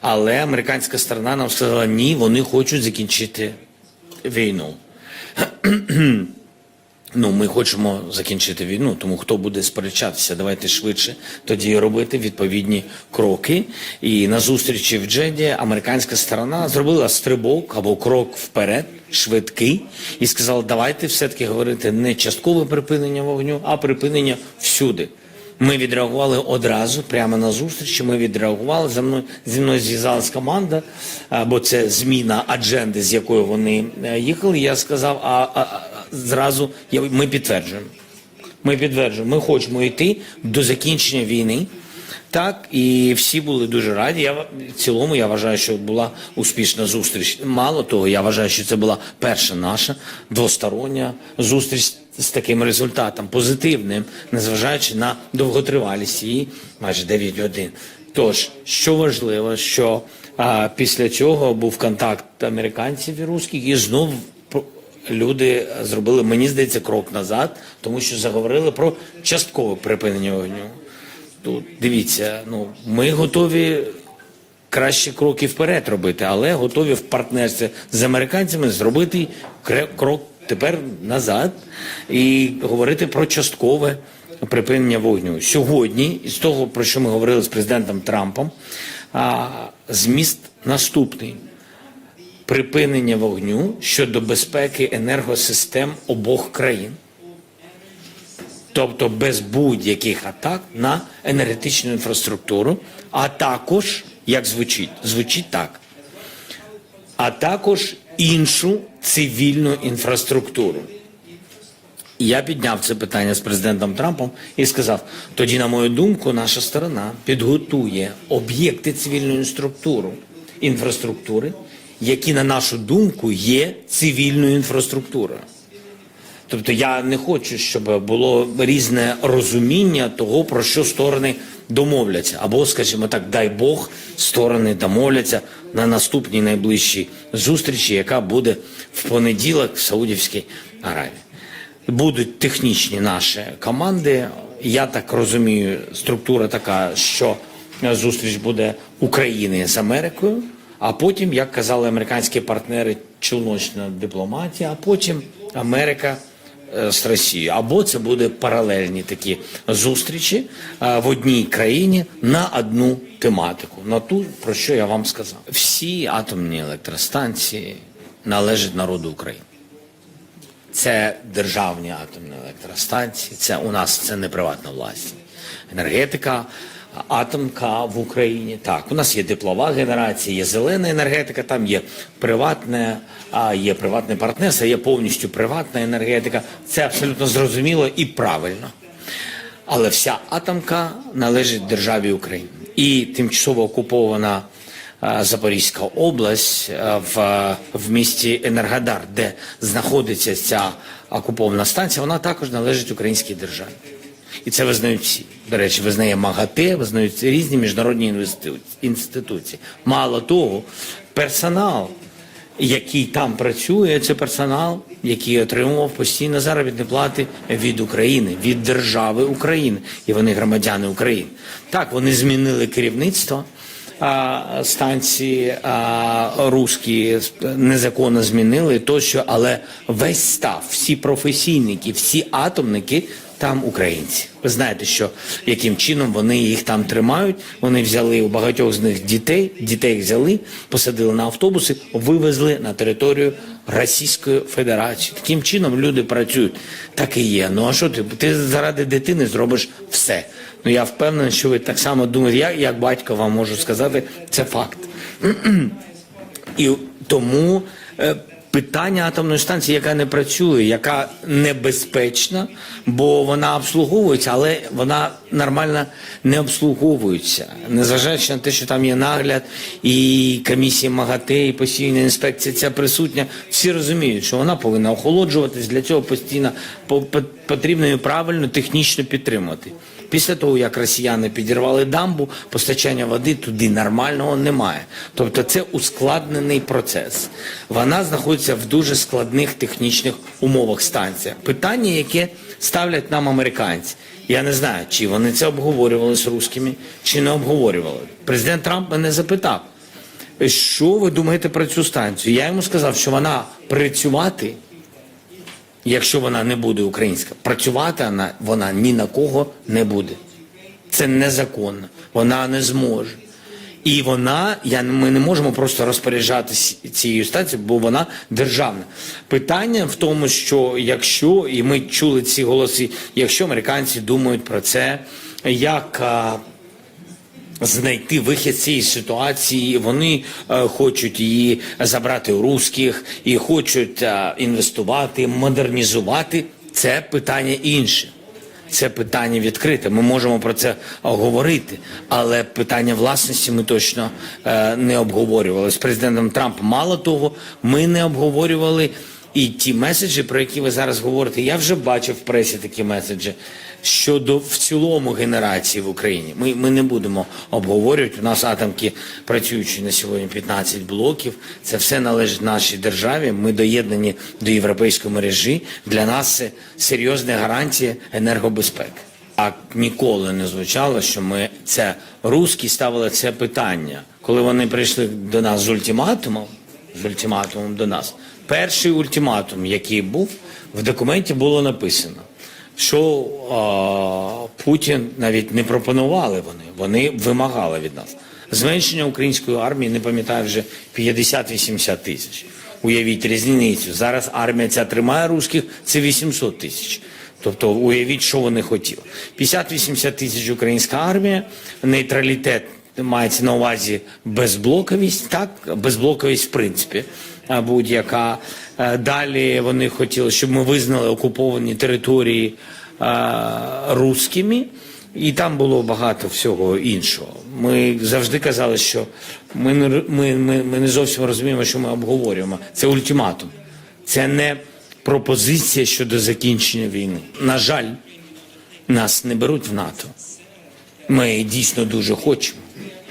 Але американська сторона нам сказала, ні, вони хочуть закінчити війну. Ну, ми хочемо закінчити війну, тому хто буде сперечатися, давайте швидше тоді робити відповідні кроки. І на зустрічі в Джеді американська сторона зробила стрибок або крок вперед, швидкий, і сказала, давайте все-таки говорити не часткове припинення вогню, а припинення всюди. Ми відреагували одразу, прямо на зустрічі. Ми відреагували. За мною зі мною зв'язалась команда, бо це зміна адженди, з якою вони е, їхали. Я сказав, а, а, а зразу я, ми підтверджуємо. Ми підтверджуємо, ми хочемо йти до закінчення війни. Так, і всі були дуже раді. Я в цілому я вважаю, що була успішна зустріч. Мало того, я вважаю, що це була перша наша двостороння зустріч з таким результатом, позитивним, незважаючи на довготривалість її майже 9 годин. Тож, що важливо, що а, після цього був контакт американців і русських, і знов люди зробили, мені здається, крок назад, тому що заговорили про часткове припинення вогню. Тут дивіться, ну ми готові кращі кроки вперед робити, але готові в партнерстві з американцями зробити крок тепер назад і говорити про часткове припинення вогню. Сьогодні, із того, про що ми говорили з президентом Трампом, зміст наступний. Припинення вогню щодо безпеки енергосистем обох країн тобто без будь-яких атак на енергетичну інфраструктуру, а також, як звучить, звучить так, а також іншу цивільну інфраструктуру. Я підняв це питання з президентом Трампом і сказав: тоді, на мою думку, наша сторона підготує об'єкти цивільної структури, інфраструктури, які, на нашу думку, є цивільною інфраструктурою. Тобто я не хочу, щоб було різне розуміння того, про що сторони домовляться. Або, скажімо так, дай Бог, сторони домовляться на наступній найближчій зустрічі, яка буде в понеділок в Саудівській Аравії. Будуть технічні наші команди. Я так розумію, структура така, що зустріч буде України з Америкою, а потім, як казали американські партнери, челночна дипломатія, а потім Америка з Росією. Або це буде паралельні такі зустрічі е, в одній країні на одну тематику, на ту, про що я вам сказав. Всі атомні електростанції належать народу України. Це державні атомні електростанції. Це у нас це не приватна власність. Енергетика, атомка в Україні. Так, у нас є теплова генерація, є зелена енергетика, там є приватне, а є приватне партнерство, є повністю приватна енергетика. Це абсолютно зрозуміло і правильно. Але вся атомка належить державі України. І тимчасово окупована Запорізька область в, в місті Енергодар, де знаходиться ця окупована станція, вона також належить українській державі. І це визнають всі. До речі, визнає МАГАТЕ, визнають різні міжнародні інституції. Мало того, персонал, який там працює, це персонал, який отримував постійно заробітні плати від України, від держави України, і вони громадяни України. Так, вони змінили керівництво. Станції а, руські незаконно змінили тощо, але весь став, всі професійники, всі атомники там українці. Ви знаєте, що яким чином вони їх там тримають. Вони взяли у багатьох з них дітей, дітей взяли, посадили на автобуси, вивезли на територію Російської Федерації. Таким чином люди працюють. Так і є. Ну а що ти? Ти заради дитини зробиш все. Ну я впевнений, що ви так само думаєте. Я як батько вам можу сказати, це факт. І тому е, питання атомної станції, яка не працює, яка небезпечна, бо вона обслуговується, але вона нормально не обслуговується, незважаючи на те, що там є нагляд і комісія МАГАТЕ, і постійна інспекція ця присутня. Всі розуміють, що вона повинна охолоджуватись. Для цього постійно по- по- потрібно її правильно технічно підтримувати. Після того, як росіяни підірвали дамбу, постачання води туди нормального немає. Тобто це ускладнений процес. Вона знаходиться в дуже складних технічних умовах станція. Питання, яке ставлять нам американці. Я не знаю, чи вони це обговорювали з русскими, чи не обговорювали. Президент Трамп мене запитав. Що ви думаєте про цю станцію? Я йому сказав, що вона працювати, якщо вона не буде українська, працювати вона, вона ні на кого не буде. Це незаконно. Вона не зможе. І вона, я, ми не можемо просто розпоряджатися цією станцією, бо вона державна. Питання в тому, що якщо, і ми чули ці голоси, якщо американці думають про це, як знайти вихід цієї ситуації. Вони е, хочуть її забрати у русських і хочуть е, інвестувати, модернізувати. Це питання інше. Це питання відкрите. Ми можемо про це говорити, але питання власності ми точно е, не обговорювали з президентом Трампом. Мало того, ми не обговорювали і ті меседжі, про які ви зараз говорите. Я вже бачив в пресі такі меседжі щодо в цілому генерації в Україні. Ми, ми не будемо обговорювати. У нас атомки працюючі на сьогодні 15 блоків. Це все належить нашій державі. Ми доєднані до європейської мережі. Для нас це серйозна гарантія енергобезпеки. А ніколи не звучало, що ми це русські ставили це питання, коли вони прийшли до нас з ультиматумом, ультиматумом до нас. Перший ультиматум, який був в документі, було написано, що а, Путін навіть не пропонували вони, вони вимагали від нас. Зменшення української армії, не пам'ятаю вже 50-80 тисяч. Уявіть різницю. Зараз армія ця тримає русських, це 800 тисяч. Тобто уявіть, що вони хотіли. 50-80 тисяч українська армія, нейтралітет мається на увазі безблоковість, так, безблоковість в принципі будь-яка. Е, Далі вони хотіли, щоб ми визнали окуповані території а, руськими, і там було багато всього іншого. Ми завжди казали, що ми не, ми, ми, ми не зовсім розуміємо, що ми обговорюємо. Це ультиматум. Це не пропозиція щодо закінчення війни. На жаль, нас не беруть в НАТО. Ми дійсно дуже хочемо.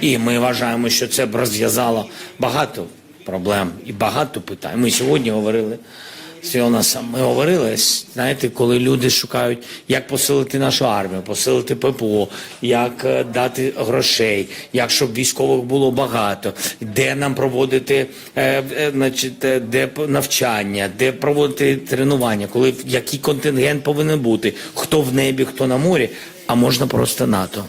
І ми вважаємо, що це б розв'язало багато проблем і багато питань. Ми сьогодні говорили з Фіонасом, ми говорили, знаєте, коли люди шукають, як посилити нашу армію, посилити ППО, як е, дати грошей, як щоб військових було багато, де нам проводити е, е, значить, е, де навчання, де проводити тренування, коли який контингент повинен бути, хто в небі, хто на морі, а можна просто НАТО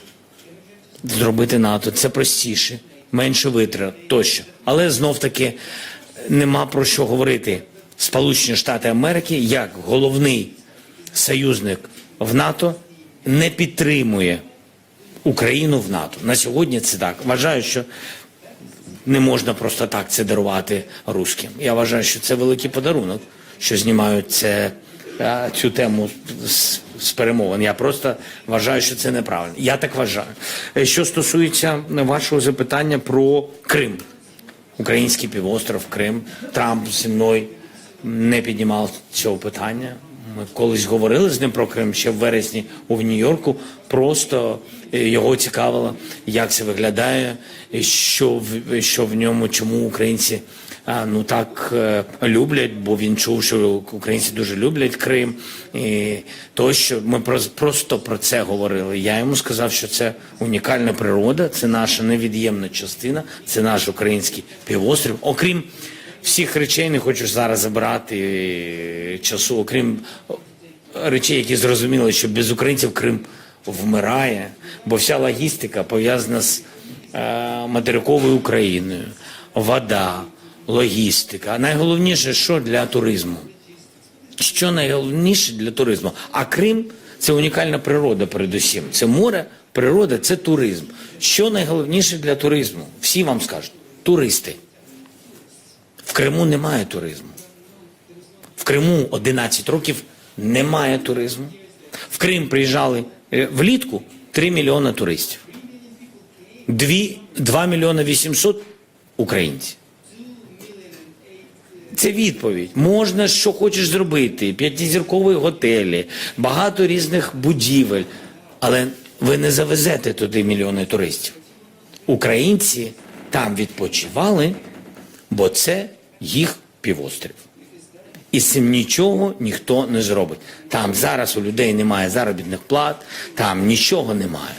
зробити НАТО. Це простіше, менше витрат тощо. Але знов таки нема про що говорити. Сполучені Штати Америки, як головний союзник в НАТО, не підтримує Україну в НАТО. На сьогодні це так. Вважаю, що не можна просто так це дарувати русським. Я вважаю, що це великий подарунок, що знімають це, е, цю тему з, з перемовин. Я просто вважаю, що це неправильно. Я так вважаю. Е, Що стосується вашого запитання про Крим, український півостров, Крим, Трамп зі мною не піднімав цього питання. Ми колись говорили з ним про Крим ще в вересні у Нью-Йорку. Просто е, його цікавило, як це виглядає, що в що в ньому, чому українці ну так е, люблять, бо він чув, що українці дуже люблять Крим. І тощо ми про- просто про це говорили. Я йому сказав, що це унікальна природа, це наша невід'ємна частина, це наш український півострів. Окрім всіх речей не хочу зараз забирати е, часу, окрім речей, які зрозуміли, що без українців Крим вмирає, бо вся логістика пов'язана з е, материковою Україною, вода, логістика. Найголовніше, що для туризму. Що найголовніше для туризму? А Крим це унікальна природа, передусім. Це море, природа, це туризм. Що найголовніше для туризму? Всі вам скажуть туристи. В Криму немає туризму. В Криму 11 років немає туризму. В Крим приїжджали е, влітку 3 мільйони туристів. 2, 2 мільйони 800 українців. Це відповідь. Можна що хочеш зробити, п'ятизіркові готелі, багато різних будівель, але ви не завезете туди мільйони туристів. Українці там відпочивали, бо це їх півострів. І з цим нічого ніхто не зробить. Там зараз у людей немає заробітних плат, там нічого немає.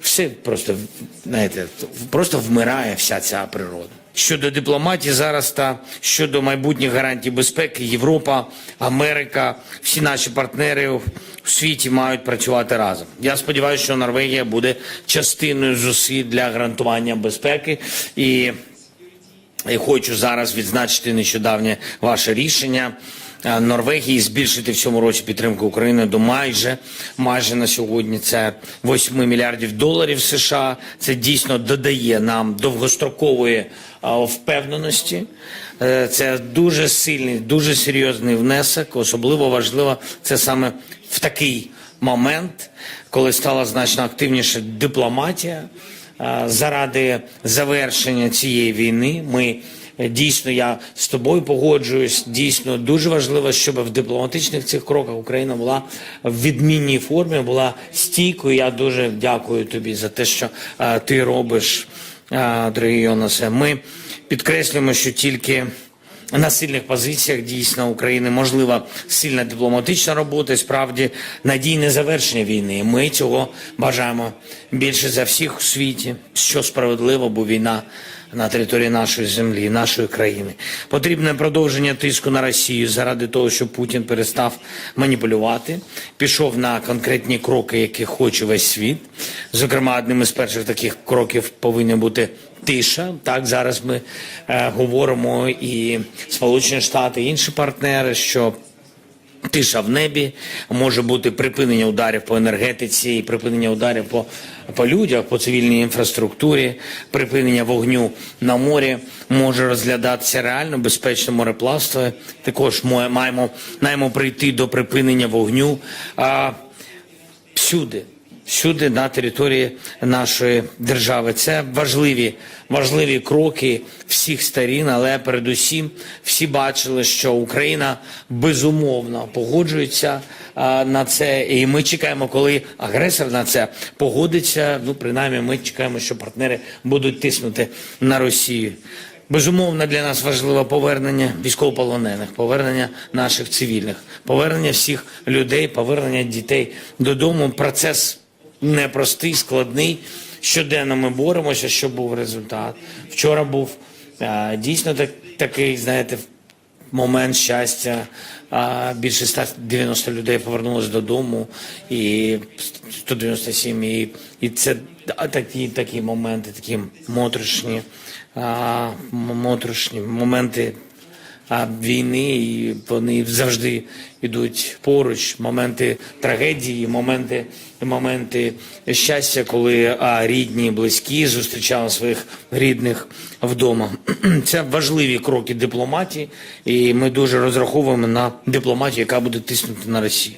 Все просто, знаєте, просто вмирає вся ця природа. Щодо дипломатії зараз та щодо майбутніх гарантій безпеки. Європа, Америка, всі наші партнери в світі мають працювати разом. Я сподіваюся, що Норвегія буде частиною зусиль для гарантування безпеки і. І хочу зараз відзначити нещодавнє ваше рішення е, Норвегії збільшити в цьому році підтримку України до майже майже на сьогодні це 8 мільярдів доларів США. Це дійсно додає нам довгострокової впевненості. Е, Це дуже сильний, дуже серйозний внесок. Особливо важливо це саме в такий момент, коли стала значно активніша дипломатія. Е, заради завершення цієї війни. Ми е, дійсно, я з тобою погоджуюсь. Дійсно, дуже важливо, щоб в дипломатичних цих кроках Україна була в відмінній формі, була стійкою. Я дуже дякую тобі за те, що ти робиш, дорогий Йонасе. Ми підкреслюємо, що тільки на сильних позиціях дійсно України можлива сильна дипломатична робота, і справді надійне завершення війни. Ми цього бажаємо більше за всіх у світі, що справедливо, бо війна на території нашої землі, нашої країни. Потрібне продовження тиску на Росію заради того, щоб Путін перестав маніпулювати, пішов на конкретні кроки, які хоче весь світ. Зокрема, одним із перших таких кроків повинен бути тиша. Так зараз ми е, говоримо і Сполучені Штати, і інші партнери, що Тиша в небі може бути припинення ударів по енергетиці, припинення ударів по, по людях, по цивільній інфраструктурі, припинення вогню на морі може розглядатися реально безпечне мореплавство. Також маємо, маємо прийти до припинення вогню а, всюди всюди на території нашої держави. Це важливі, важливі кроки всіх сторін, але передусім всі бачили, що Україна безумовно погоджується на це, і ми чекаємо, коли агресор на це погодиться. Ну, принаймні, ми чекаємо, що партнери будуть тиснути на Росію. Безумовно, для нас важливо повернення військовополонених, повернення наших цивільних, повернення всіх людей, повернення дітей додому. Процес непростий, складний. Щоденно ми боремося, щоб був результат. Вчора був а, дійсно так, такий, знаєте, момент щастя. А, більше 190 людей повернулося додому, і 197, і, і це такі, такі моменти, такі моторошні, а, моторошні моменти а, війни, і вони завжди йдуть поруч. Моменти трагедії, моменти, моменти щастя, коли а, рідні, близькі зустрічали своїх рідних вдома. Це важливі кроки дипломатії, і ми дуже розраховуємо на дипломатію, яка буде тиснути на Росію.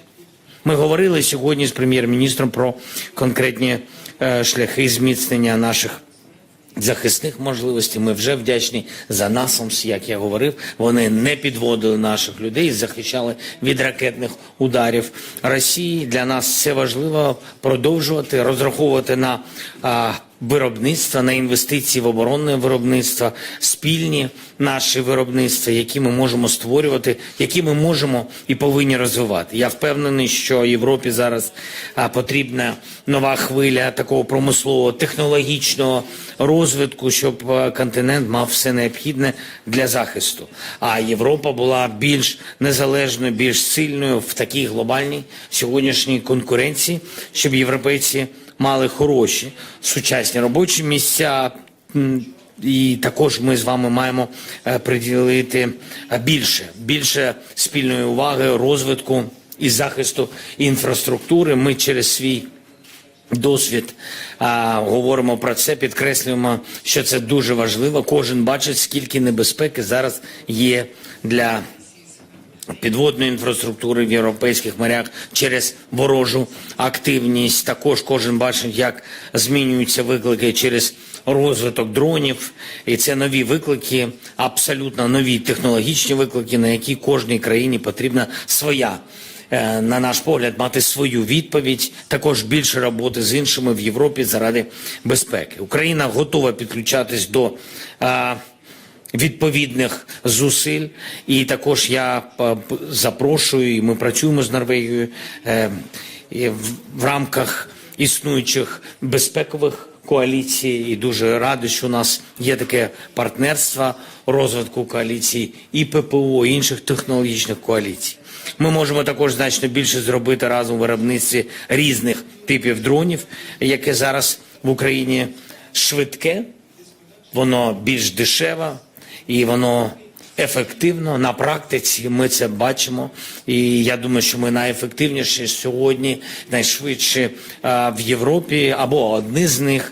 Ми говорили сьогодні з прем'єр-міністром про конкретні е, шляхи зміцнення наших захисних можливостей. Ми вже вдячні за насамс, як я говорив. Вони не підводили наших людей, захищали від ракетних ударів Росії. Для нас це важливо продовжувати розраховувати на виробництво, на інвестиції в оборонне виробництво, спільні наші виробництва, які ми можемо створювати, які ми можемо і повинні розвивати. Я впевнений, що Європі зараз потрібна нова хвиля такого промислового технологічного розвитку, щоб континент мав все необхідне для захисту. А Європа була більш незалежною, більш сильною в такій глобальній сьогоднішній конкуренції, щоб європейці мали хороші сучасні робочі місця. І також ми з вами маємо е, приділити е, більше, більше спільної уваги розвитку і захисту інфраструктури. Ми через свій досвід а, говоримо про це, підкреслюємо, що це дуже важливо. Кожен бачить, скільки небезпеки зараз є для підводної інфраструктури в європейських морях через ворожу активність. Також кожен бачить, як змінюються виклики через розвиток дронів. І це нові виклики, абсолютно нові технологічні виклики, на які кожній країні потрібна своя. е, На наш погляд, мати свою відповідь, також більше роботи з іншими в Європі заради безпеки. Україна готова підключатись до а, відповідних зусиль. І також я е, запрошую, і ми працюємо з Норвегією е, в, рамках існуючих безпекових коаліції і дуже радий, що у нас є таке партнерство розвитку коаліції і ППО, і інших технологічних коаліцій. Ми можемо також значно більше зробити разом виробництві різних типів дронів, яке зараз в Україні швидке, воно більш дешеве і воно ефективно на практиці. Ми це бачимо. І я думаю, що ми найефективніші сьогодні, найшвидше в Європі або одні з них